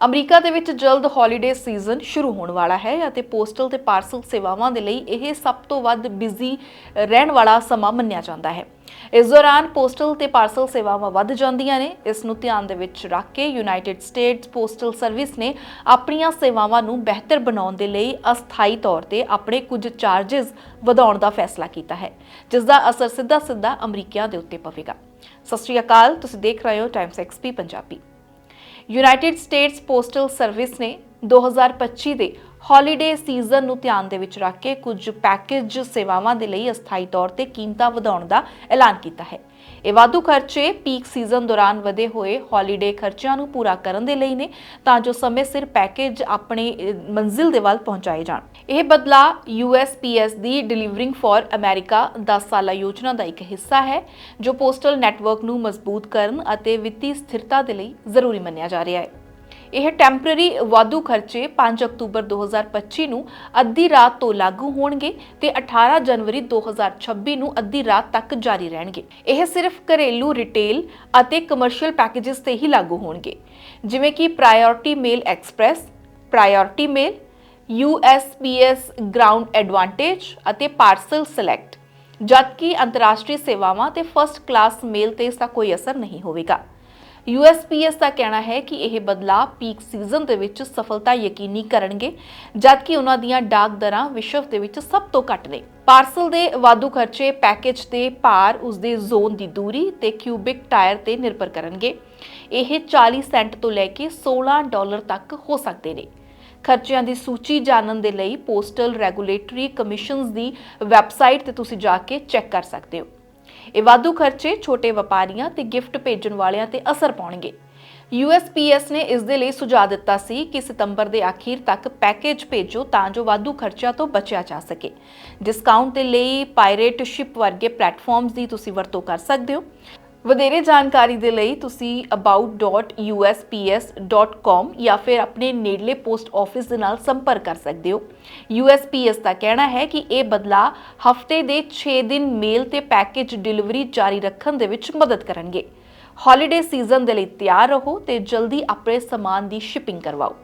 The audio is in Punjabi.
ਅਮਰੀਕਾ ਦੇ ਵਿੱਚ ਜਲਦ ਹੌਲੀਡੇ ਸੀਜ਼ਨ ਸ਼ੁਰੂ ਹੋਣ ਵਾਲਾ ਹੈ ਅਤੇ ਪੋਸਟਲ ਤੇ ਪਾਰਸਲ ਸੇਵਾਵਾਂ ਦੇ ਲਈ ਇਹ ਸਭ ਤੋਂ ਵੱਧ ਬਿਜ਼ੀ ਰਹਿਣ ਵਾਲਾ ਸਮਾਂ ਮੰਨਿਆ ਜਾਂਦਾ ਹੈ। ਇਸ ਦੌਰਾਨ ਪੋਸਟਲ ਤੇ ਪਾਰਸਲ ਸੇਵਾਵਾਂ ਵੱਧ ਜਾਂਦੀਆਂ ਨੇ। ਇਸ ਨੂੰ ਧਿਆਨ ਦੇ ਵਿੱਚ ਰੱਖ ਕੇ ਯੂਨਾਈਟਿਡ ਸਟੇਟਸ ਪੋਸਟਲ ਸਰਵਿਸ ਨੇ ਆਪਣੀਆਂ ਸੇਵਾਵਾਂ ਨੂੰ ਬਿਹਤਰ ਬਣਾਉਣ ਦੇ ਲਈ ਅਸਥਾਈ ਤੌਰ ਤੇ ਆਪਣੇ ਕੁਝ ਚਾਰजेस ਵਧਾਉਣ ਦਾ ਫੈਸਲਾ ਕੀਤਾ ਹੈ ਜਿਸ ਦਾ ਅਸਰ ਸਿੱਧਾ ਸਿੱਧਾ ਅਮਰੀਕੀਆਂ ਦੇ ਉੱਤੇ ਪਵੇਗਾ। ਸਤਿ ਸ਼੍ਰੀ ਅਕਾਲ, ਤੁਸੀਂ ਦੇਖ ਰਹੇ ਹੋ Times XP Punjabi. United States postal service ਨੇ 2025 ਦੇ ਹੌਲੀਡੇ ਸੀਜ਼ਨ ਨੂੰ ਧਿਆਨ ਦੇ ਵਿੱਚ ਰੱਖ ਕੇ ਕੁਝ ਪੈਕੇਜ ਸੇਵਾਵਾਂ ਦੇ ਲਈ ਅਸਥਾਈ ਤੌਰ ਤੇ ਕੀਮਤਾਂ ਵਧਾਉਣ ਦਾ ਐਲਾਨ ਕੀਤਾ ਹੈ। ਇਹ ਵਾਧੂ ਖਰਚੇ ਪੀਕ ਸੀਜ਼ਨ ਦੌਰਾਨ ਵਧੇ ਹੋਏ ਹੌਲੀਡੇ ਖਰਚਿਆਂ ਨੂੰ ਪੂਰਾ ਕਰਨ ਦੇ ਲਈ ਨੇ ਤਾਂ ਜੋ ਸਮੇਂ ਸਿਰ ਪੈਕੇਜ ਆਪਣੇ ਮੰਜ਼ਿਲ ਦੇ ਵੱਲ ਪਹੁੰਚਾਏ ਜਾਣ। ਇਹ ਬਦਲਾ USPS ਦੀ ਡਿਲੀਵਰਿੰਗ ਫਾਰ ਅਮਰੀਕਾ 10 ਸਾਲਾ ਯੋਜਨਾ ਦਾ ਇੱਕ ਹਿੱਸਾ ਹੈ, ਜੋ ਪੋਸਟਲ ਨੈਟਵਰਕ ਨੂੰ ਮਜ਼ਬੂਤ ਕਰਨ ਅਤੇ ਵਿੱਤੀ ਸਥਿਰਤਾ ਦੇ ਲਈ ਜ਼ਰੂਰੀ ਮੰਨਿਆ ਜਾ ਰਿਹਾ ਹੈ। ਇਹ ਟੈਂਪਰੇਰੀ ਵਾਧੂ ਖਰਚੇ 5 ਅਕਤੂਬਰ 2025 ਨੂੰ ਅੱਧੀ ਰਾਤ ਤੋਂ ਲਾਗੂ ਹੋਣਗੇ ਤੇ 18 ਜਨਵਰੀ 2026 ਨੂੰ ਅੱਧੀ ਰਾਤ ਤੱਕ ਜਾਰੀ ਰਹਿਣਗੇ। ਇਹ ਸਿਰਫ ਘਰੇਲੂ ਰਿਟੇਲ ਅਤੇ ਕਮਰਸ਼ੀਅਲ ਪੈਕੇजेस ਤੇ ਹੀ ਲਾਗੂ ਹੋਣਗੇ। ਜਿਵੇਂ ਕਿ priority mail express priority mail USPS ground advantage ਅਤੇ ਪਾਰਸਲ ਸਿਲੈਕਟ ਜਦਕਿ ਅੰਤਰਰਾਸ਼ਟਰੀ ਸੇਵਾਵਾਂ ਤੇ ਫਰਸਟ ਕਲਾਸ ਮੇਲ ਤੇ ਇਸ ਦਾ ਕੋਈ ਅਸਰ ਨਹੀਂ ਹੋਵੇਗਾ। USPS ਦਾ ਕਹਿਣਾ ਹੈ ਕਿ ਇਹ ਬਦਲਾਅ ਪੀਕ ਸੀਜ਼ਨ ਦੇ ਵਿੱਚ ਸਫਲਤਾ ਯਕੀਨੀ ਕਰਨਗੇ, ਜਦਕਿ ਉਹਨਾਂ ਦੀਆਂ ਡਾਕ ਦਰਾਂ ਵਿਸ਼ਵ ਦੇ ਵਿੱਚ ਸਭ ਤੋਂ ਘੱਟ ਨੇ। ਪਾਰਸਲ ਦੇ ਵਾਧੂ ਖਰਚੇ ਪੈਕੇਜ ਦੇ ਭਾਰ ਉਸ ਦੇ ਜ਼ੋਨ ਦੀ ਦੂਰੀ ਤੇ ਕਿਊਬਿਕ ਟਾਇਰ ਤੇ ਨਿਰਭਰ ਕਰਨਗੇ। ਇਹ 40 ਸੈਂਟ ਤੋਂ ਲੈ ਕੇ 16 ਡਾਲਰ ਤੱਕ ਹੋ ਸਕਦੇ ਨੇ। ਖਰਚਿਆਂ ਦੀ ਸੂਚੀ ਜਾਣਨ ਦੇ ਲਈ ਪੋਸਟਲ ਰੈਗੂਲੇਟਰੀ ਕਮਿਸ਼ਨਸ ਦੀ ਵੈਬਸਾਈਟ ਤੇ ਤੁਸੀਂ ਜਾ ਕੇ ਚੈੱਕ ਕਰ ਸਕਦੇ ਹੋ। ਇਹ ਵਾਧੂ ਖਰਚੇ ਛੋਟੇ ਵਪਾਰੀਆਂ ਤੇ ਗਿਫਟ ਭੇਜਣ ਵਾਲਿਆਂ ਤੇ ਅਸਰ ਪਾਉਣਗੇ। USPS ਨੇ ਇਸ ਦੇ ਲਈ ਸੁਝਾਅ ਦਿੱਤਾ ਸੀ ਕਿ ਸਤੰਬਰ ਦੇ ਅਖੀਰ ਤੱਕ ਪੈਕੇਜ ਭੇਜੋ ਤਾਂ ਜੋ ਵਾਧੂ ਖਰਚਿਆਂ ਤੋਂ ਬਚਿਆ ਜਾ ਸਕੇ। ਡਿਸਕਾਊਂਟ ਦੇ ਲਈ ਪਾਇਰੇਟ ਸ਼ਿਪ ਵਰਗੇ ਪਲੇਟਫਾਰਮਸ ਦੀ ਤੁਸੀਂ ਵਰਤੋਂ ਕਰ ਸਕਦੇ ਹੋ। ਵਧੇਰੇ ਜਾਣਕਾਰੀ ਦੇ ਲਈ ਤੁਸੀਂ about.usps.com ਜਾਂ ਫਿਰ ਆਪਣੇ ਨੇੜਲੇ ਪੋਸਟ ਆਫਿਸ ਦੇ ਨਾਲ ਸੰਪਰਕ ਕਰ ਸਕਦੇ ਹੋ। USPS ਦਾ ਕਹਿਣਾ ਹੈ ਕਿ ਇਹ ਬਦਲਾਅ ਹਫ਼ਤੇ ਦੇ 6 ਦਿਨ ਮੇਲ ਤੇ ਪੈਕੇਜ ਡਿਲੀਵਰੀ ਜਾਰੀ ਰੱਖਣ ਦੇ ਵਿੱਚ ਮਦਦ ਕਰਨਗੇ। ਹੌਲੀਡੇ ਸੀਜ਼ਨ ਦੇ ਲਈ ਤਿਆਰ ਰਹੋ ਤੇ ਜਲਦੀ ਆਪਣੇ ਸਮਾਨ ਦੀ ਸ਼ਿਪਿੰਗ ਕਰਵਾਓ।